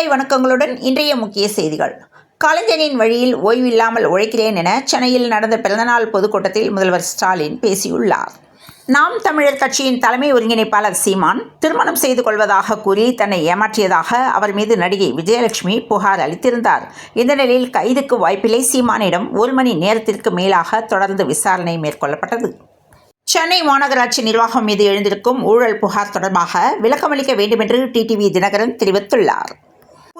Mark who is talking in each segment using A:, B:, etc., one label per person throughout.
A: காலை வணக்கங்களுடன் இன்றைய முக்கிய செய்திகள் கலைஞனின் வழியில் ஓய்வில்லாமல் உழைக்கிறேன் என சென்னையில் நடந்த பிறந்தநாள் பொதுக்கூட்டத்தில் முதல்வர் ஸ்டாலின் பேசியுள்ளார் நாம் தமிழர் கட்சியின் தலைமை ஒருங்கிணைப்பாளர் சீமான் திருமணம் செய்து கொள்வதாக கூறி தன்னை ஏமாற்றியதாக அவர் மீது நடிகை விஜயலட்சுமி புகார் அளித்திருந்தார் இந்த நிலையில் கைதுக்கு வாய்ப்பில்லை சீமானிடம் ஒரு மணி நேரத்திற்கு மேலாக தொடர்ந்து விசாரணை மேற்கொள்ளப்பட்டது சென்னை மாநகராட்சி நிர்வாகம் மீது எழுந்திருக்கும் ஊழல் புகார் தொடர்பாக விளக்கமளிக்க வேண்டுமென்று டிடிவி தினகரன் தெரிவித்துள்ளார்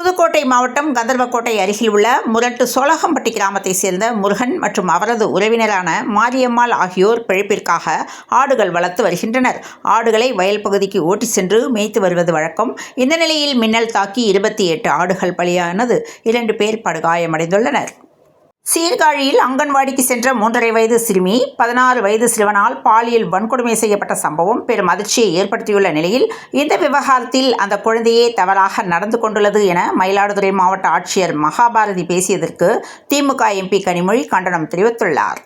A: புதுக்கோட்டை மாவட்டம் கந்தர்வக்கோட்டை அருகில் உள்ள முரட்டு சோலகம்பட்டி கிராமத்தை சேர்ந்த முருகன் மற்றும் அவரது உறவினரான மாரியம்மாள் ஆகியோர் பிழைப்பிற்காக ஆடுகள் வளர்த்து வருகின்றனர் ஆடுகளை வயல் பகுதிக்கு ஓட்டிச் சென்று மேய்த்து வருவது வழக்கம் இந்த நிலையில் மின்னல் தாக்கி இருபத்தி எட்டு ஆடுகள் பலியானது இரண்டு பேர் படுகாயமடைந்துள்ளனர் சீர்காழியில் அங்கன்வாடிக்கு சென்ற மூன்றரை வயது சிறுமி பதினாறு வயது சிறுவனால் பாலியல் வன்கொடுமை செய்யப்பட்ட சம்பவம் பெரும் அதிர்ச்சியை ஏற்படுத்தியுள்ள நிலையில் இந்த விவகாரத்தில் அந்த குழந்தையே தவறாக நடந்து கொண்டுள்ளது என மயிலாடுதுறை மாவட்ட ஆட்சியர் மகாபாரதி பேசியதற்கு திமுக எம்பி கனிமொழி கண்டனம் தெரிவித்துள்ளார்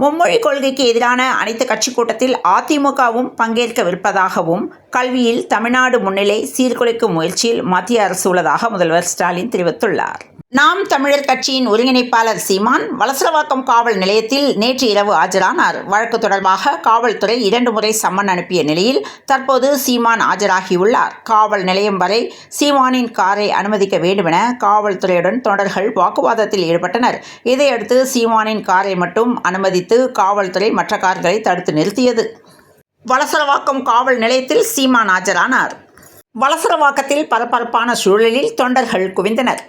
A: மும்மொழி கொள்கைக்கு எதிரான அனைத்து கட்சி கூட்டத்தில் அதிமுகவும் பங்கேற்கவிருப்பதாகவும் கல்வியில் தமிழ்நாடு முன்னிலை சீர்குலைக்கும் முயற்சியில் மத்திய அரசு உள்ளதாக முதல்வர் ஸ்டாலின் தெரிவித்துள்ளார் நாம் தமிழர் கட்சியின் ஒருங்கிணைப்பாளர் சீமான் வலசலவாக்கம் காவல் நிலையத்தில் நேற்று இரவு ஆஜரானார் வழக்கு தொடர்பாக காவல்துறை இரண்டு முறை சம்மன் அனுப்பிய நிலையில் தற்போது சீமான் ஆஜராகியுள்ளார் காவல் நிலையம் வரை சீமானின் காரை அனுமதிக்க வேண்டுமென காவல்துறையுடன் தொண்டர்கள் வாக்குவாதத்தில் ஈடுபட்டனர் இதையடுத்து சீமானின் காரை மட்டும் அனுமதித்து காவல்துறை மற்ற கார்களை தடுத்து நிறுத்தியது வலசலவாக்கம் காவல் நிலையத்தில் சீமான் ஆஜரானார் வலசலவாக்கத்தில் பரபரப்பான சூழலில் தொண்டர்கள் குவிந்தனர்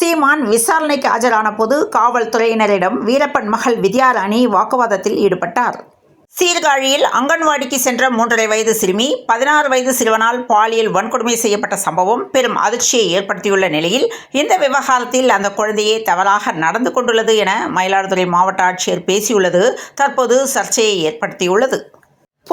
A: சீமான் விசாரணைக்கு ஆஜரான போது காவல்துறையினரிடம் வீரப்பன் மகள் வித்யாராணி வாக்குவாதத்தில் ஈடுபட்டார் சீர்காழியில் அங்கன்வாடிக்கு சென்ற மூன்றரை வயது சிறுமி பதினாறு வயது சிறுவனால் பாலியல் வன்கொடுமை செய்யப்பட்ட சம்பவம் பெரும் அதிர்ச்சியை ஏற்படுத்தியுள்ள நிலையில் இந்த விவகாரத்தில் அந்த குழந்தையே தவறாக நடந்து கொண்டுள்ளது என மயிலாடுதுறை மாவட்ட ஆட்சியர் பேசியுள்ளது தற்போது சர்ச்சையை ஏற்படுத்தியுள்ளது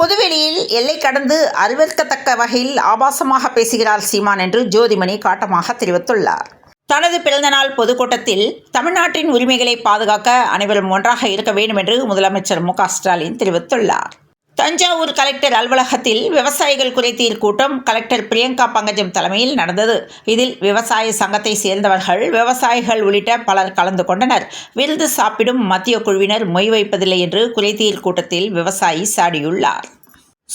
A: பொதுவெளியில் எல்லை கடந்து அறிவிற்கத்தக்க வகையில் ஆபாசமாக பேசுகிறார் சீமான் என்று ஜோதிமணி காட்டமாக தெரிவித்துள்ளார் தனது பிறந்தநாள் பொதுக்கூட்டத்தில் தமிழ்நாட்டின் உரிமைகளை பாதுகாக்க அனைவரும் ஒன்றாக இருக்க வேண்டும் என்று முதலமைச்சர் மு ஸ்டாலின் தெரிவித்துள்ளார் தஞ்சாவூர் கலெக்டர் அலுவலகத்தில் விவசாயிகள் குறைத்தீர் கூட்டம் கலெக்டர் பிரியங்கா பங்கஜம் தலைமையில் நடந்தது இதில் விவசாய சங்கத்தை சேர்ந்தவர்கள் விவசாயிகள் உள்ளிட்ட பலர் கலந்து கொண்டனர் விருந்து சாப்பிடும் மத்திய குழுவினர் மொய் வைப்பதில்லை என்று குறைத்தீர் கூட்டத்தில் விவசாயி சாடியுள்ளார்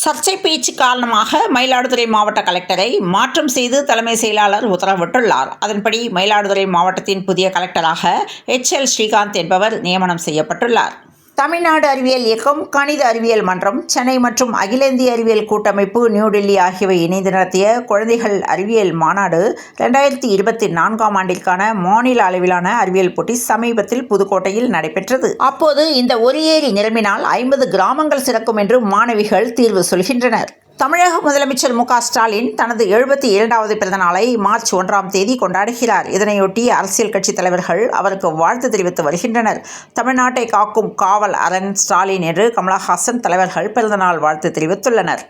A: சர்ச்சை பேச்சு காரணமாக மயிலாடுதுறை மாவட்ட கலெக்டரை மாற்றம் செய்து தலைமை செயலாளர் உத்தரவிட்டுள்ளார் அதன்படி மயிலாடுதுறை மாவட்டத்தின் புதிய கலெக்டராக எச் எல் ஸ்ரீகாந்த் என்பவர் நியமனம் செய்யப்பட்டுள்ளார் தமிழ்நாடு அறிவியல் இயக்கம் கணித அறிவியல் மன்றம் சென்னை மற்றும் அகில இந்திய அறிவியல் கூட்டமைப்பு நியூடெல்லி ஆகியவை இணைந்து நடத்திய குழந்தைகள் அறிவியல் மாநாடு ரெண்டாயிரத்தி இருபத்தி நான்காம் ஆண்டிற்கான மாநில அளவிலான அறிவியல் போட்டி சமீபத்தில் புதுக்கோட்டையில் நடைபெற்றது அப்போது இந்த ஒரு ஏரி நிரம்பினால் ஐம்பது கிராமங்கள் சிறக்கும் என்று மாணவிகள் தீர்வு சொல்கின்றனர் தமிழக முதலமைச்சர் மு ஸ்டாலின் தனது எழுபத்தி இரண்டாவது பிறந்தநாளை மார்ச் ஒன்றாம் தேதி கொண்டாடுகிறார் இதனையொட்டி அரசியல் கட்சித் தலைவர்கள் அவருக்கு வாழ்த்து தெரிவித்து வருகின்றனர் தமிழ்நாட்டை காக்கும் காவல் அரண் ஸ்டாலின் என்று கமலஹாசன் தலைவர்கள் பிறந்தநாள் வாழ்த்து தெரிவித்துள்ளனர்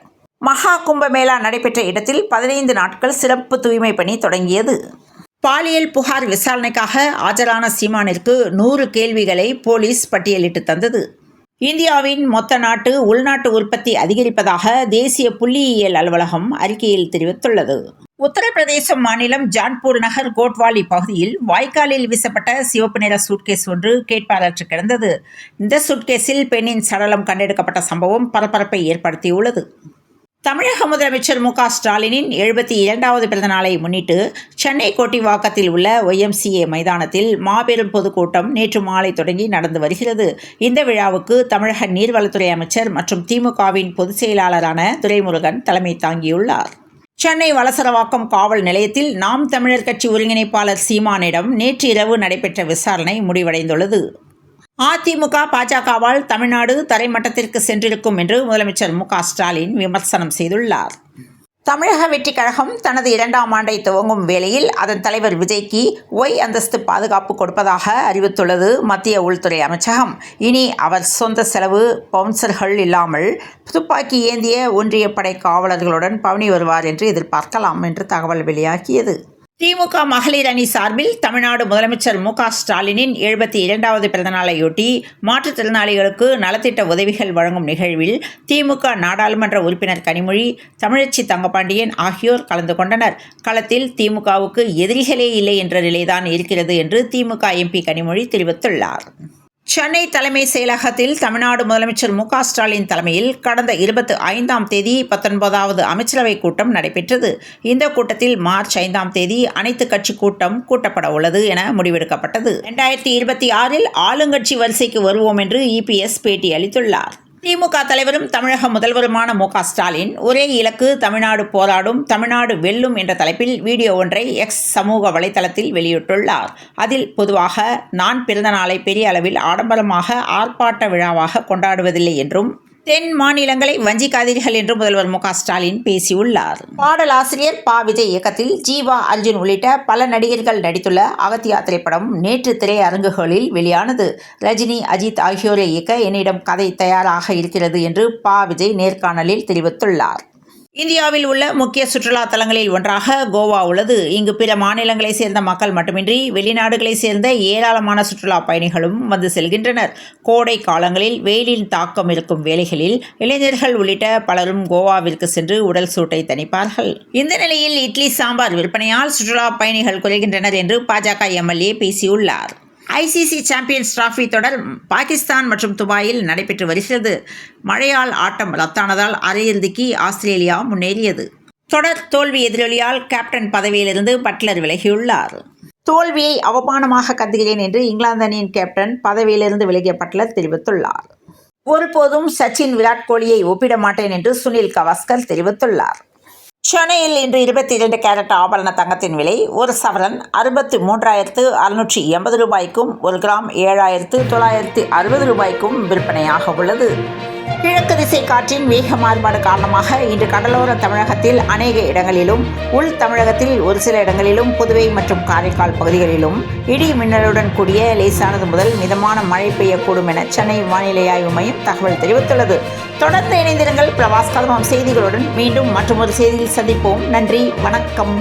A: மகா கும்பமேளா நடைபெற்ற இடத்தில் பதினைந்து நாட்கள் சிறப்பு தூய்மை பணி தொடங்கியது பாலியல் புகார் விசாரணைக்காக ஆஜரான சீமானிற்கு நூறு கேள்விகளை போலீஸ் பட்டியலிட்டு தந்தது இந்தியாவின் மொத்த நாட்டு உள்நாட்டு உற்பத்தி அதிகரிப்பதாக தேசிய புள்ளியியல் அலுவலகம் அறிக்கையில் தெரிவித்துள்ளது உத்தரப்பிரதேச மாநிலம் ஜான்பூர் நகர் கோட்வாலி பகுதியில் வாய்க்காலில் வீசப்பட்ட சிவப்பு நிற சூட்கேஸ் ஒன்று கேட்பாரற்று கிடந்தது இந்த சூட்கேஸில் பெண்ணின் சடலம் கண்டெடுக்கப்பட்ட சம்பவம் பரபரப்பை ஏற்படுத்தியுள்ளது தமிழக முதலமைச்சர் மு க ஸ்டாலினின் எழுபத்தி இரண்டாவது பிறந்த நாளை முன்னிட்டு சென்னை கோட்டிவாக்கத்தில் உள்ள ஒய்எம்சிஏ மைதானத்தில் மாபெரும் பொதுக்கூட்டம் நேற்று மாலை தொடங்கி நடந்து வருகிறது இந்த விழாவுக்கு தமிழக நீர்வளத்துறை அமைச்சர் மற்றும் திமுகவின் பொதுச் செயலாளரான துரைமுருகன் தலைமை தாங்கியுள்ளார் சென்னை வலசரவாக்கம் காவல் நிலையத்தில் நாம் தமிழர் கட்சி ஒருங்கிணைப்பாளர் சீமானிடம் நேற்று இரவு நடைபெற்ற விசாரணை முடிவடைந்துள்ளது அதிமுக பாஜகவால் தமிழ்நாடு தரைமட்டத்திற்கு சென்றிருக்கும் என்று முதலமைச்சர் மு ஸ்டாலின் விமர்சனம் செய்துள்ளார் தமிழக வெற்றிக் கழகம் தனது இரண்டாம் ஆண்டை துவங்கும் வேளையில் அதன் தலைவர் விஜய்க்கு ஒய் அந்தஸ்து பாதுகாப்பு கொடுப்பதாக அறிவித்துள்ளது மத்திய உள்துறை அமைச்சகம் இனி அவர் சொந்த செலவு பவுன்சர்கள் இல்லாமல் துப்பாக்கி ஏந்திய ஒன்றிய படை காவலர்களுடன் பவனி வருவார் என்று எதிர்பார்க்கலாம் என்று தகவல் வெளியாகியது திமுக மகளிர் அணி சார்பில் தமிழ்நாடு முதலமைச்சர் மு ஸ்டாலினின் எழுபத்தி இரண்டாவது பிறந்தநாளையொட்டி மாற்றுத்திறனாளிகளுக்கு நலத்திட்ட உதவிகள் வழங்கும் நிகழ்வில் திமுக நாடாளுமன்ற உறுப்பினர் கனிமொழி தமிழச்சி தங்கபாண்டியன் ஆகியோர் கலந்து கொண்டனர் களத்தில் திமுகவுக்கு எதிரிகளே இல்லை என்ற நிலைதான் இருக்கிறது என்று திமுக எம்பி கனிமொழி தெரிவித்துள்ளார் சென்னை தலைமை செயலகத்தில் தமிழ்நாடு முதலமைச்சர் மு ஸ்டாலின் தலைமையில் கடந்த இருபத்தி ஐந்தாம் தேதி பத்தொன்பதாவது அமைச்சரவைக் கூட்டம் நடைபெற்றது இந்த கூட்டத்தில் மார்ச் ஐந்தாம் தேதி அனைத்து கட்சி கூட்டம் கூட்டப்பட உள்ளது என முடிவெடுக்கப்பட்டது இரண்டாயிரத்தி இருபத்தி ஆறில் ஆளுங்கட்சி வரிசைக்கு வருவோம் என்று இபிஎஸ் பேட்டி அளித்துள்ளார் திமுக தலைவரும் தமிழக முதல்வருமான மு ஸ்டாலின் ஒரே இலக்கு தமிழ்நாடு போராடும் தமிழ்நாடு வெல்லும் என்ற தலைப்பில் வீடியோ ஒன்றை எக்ஸ் சமூக வலைதளத்தில் வெளியிட்டுள்ளார் அதில் பொதுவாக நான் பிறந்த நாளை பெரிய அளவில் ஆடம்பரமாக ஆர்ப்பாட்ட விழாவாக கொண்டாடுவதில்லை என்றும் தென் மாநிலங்களை வஞ்சிக்காதீர்கள் என்று முதல்வர் மு ஸ்டாலின் பேசியுள்ளார் பாடலாசிரியர் பா விஜய் இயக்கத்தில் ஜீவா அர்ஜுன் உள்ளிட்ட பல நடிகர்கள் நடித்துள்ள அகத்தியா திரைப்படம் நேற்று திரையரங்குகளில் வெளியானது ரஜினி அஜித் ஆகியோரை இயக்க என்னிடம் கதை தயாராக இருக்கிறது என்று பா விஜய் நேர்காணலில் தெரிவித்துள்ளார் இந்தியாவில் உள்ள முக்கிய சுற்றுலா தலங்களில் ஒன்றாக கோவா உள்ளது இங்கு பிற மாநிலங்களை சேர்ந்த மக்கள் மட்டுமின்றி வெளிநாடுகளை சேர்ந்த ஏராளமான சுற்றுலா பயணிகளும் வந்து செல்கின்றனர் கோடை காலங்களில் வெயிலின் தாக்கம் இருக்கும் வேலைகளில் இளைஞர்கள் உள்ளிட்ட பலரும் கோவாவிற்கு சென்று உடல் சூட்டை தணிப்பார்கள் இந்த நிலையில் இட்லி சாம்பார் விற்பனையால் சுற்றுலா பயணிகள் குறைகின்றனர் என்று பாஜக எம்எல்ஏ பேசியுள்ளார் ஐசிசி சாம்பியன்ஸ் டிராஃபி தொடர் பாகிஸ்தான் மற்றும் துபாயில் நடைபெற்று வருகிறது மழையால் ஆட்டம் ரத்தானதால் அரையிறுதிக்கு ஆஸ்திரேலியா முன்னேறியது தொடர் தோல்வி எதிரொலியால் கேப்டன் பதவியிலிருந்து பட்லர் விலகியுள்ளார் தோல்வியை அவமானமாக கருதுகிறேன் என்று இங்கிலாந்து அணியின் கேப்டன் பதவியிலிருந்து விலகிய பட்லர் தெரிவித்துள்ளார் ஒருபோதும் சச்சின் விராட் கோலியை ஒப்பிட மாட்டேன் என்று சுனில் கவாஸ்கர் தெரிவித்துள்ளார் சென்னையில் இன்று இருபத்தி இரண்டு கேரட் ஆபரண தங்கத்தின் விலை ஒரு சவரன் அறுபத்தி மூன்றாயிரத்து அறுநூற்றி எண்பது ரூபாய்க்கும் ஒரு கிராம் ஏழாயிரத்து தொள்ளாயிரத்து அறுபது ரூபாய்க்கும் விற்பனையாக உள்ளது கிழக்கு திசை காற்றின் வேக மாறுபாடு காரணமாக இன்று கடலோர தமிழகத்தில் அநேக இடங்களிலும் உள் தமிழகத்தில் ஒரு சில இடங்களிலும் புதுவை மற்றும் காரைக்கால் பகுதிகளிலும் இடி மின்னலுடன் கூடிய லேசானது முதல் மிதமான மழை பெய்யக்கூடும் என சென்னை வானிலை ஆய்வு மையம் தகவல் தெரிவித்துள்ளது தொடர்ந்து இணைந்திருங்கள் பிரபாஸ் கலமம் செய்திகளுடன் மீண்டும் மற்றொரு செய்தியில் சந்திப்போம் நன்றி வணக்கம்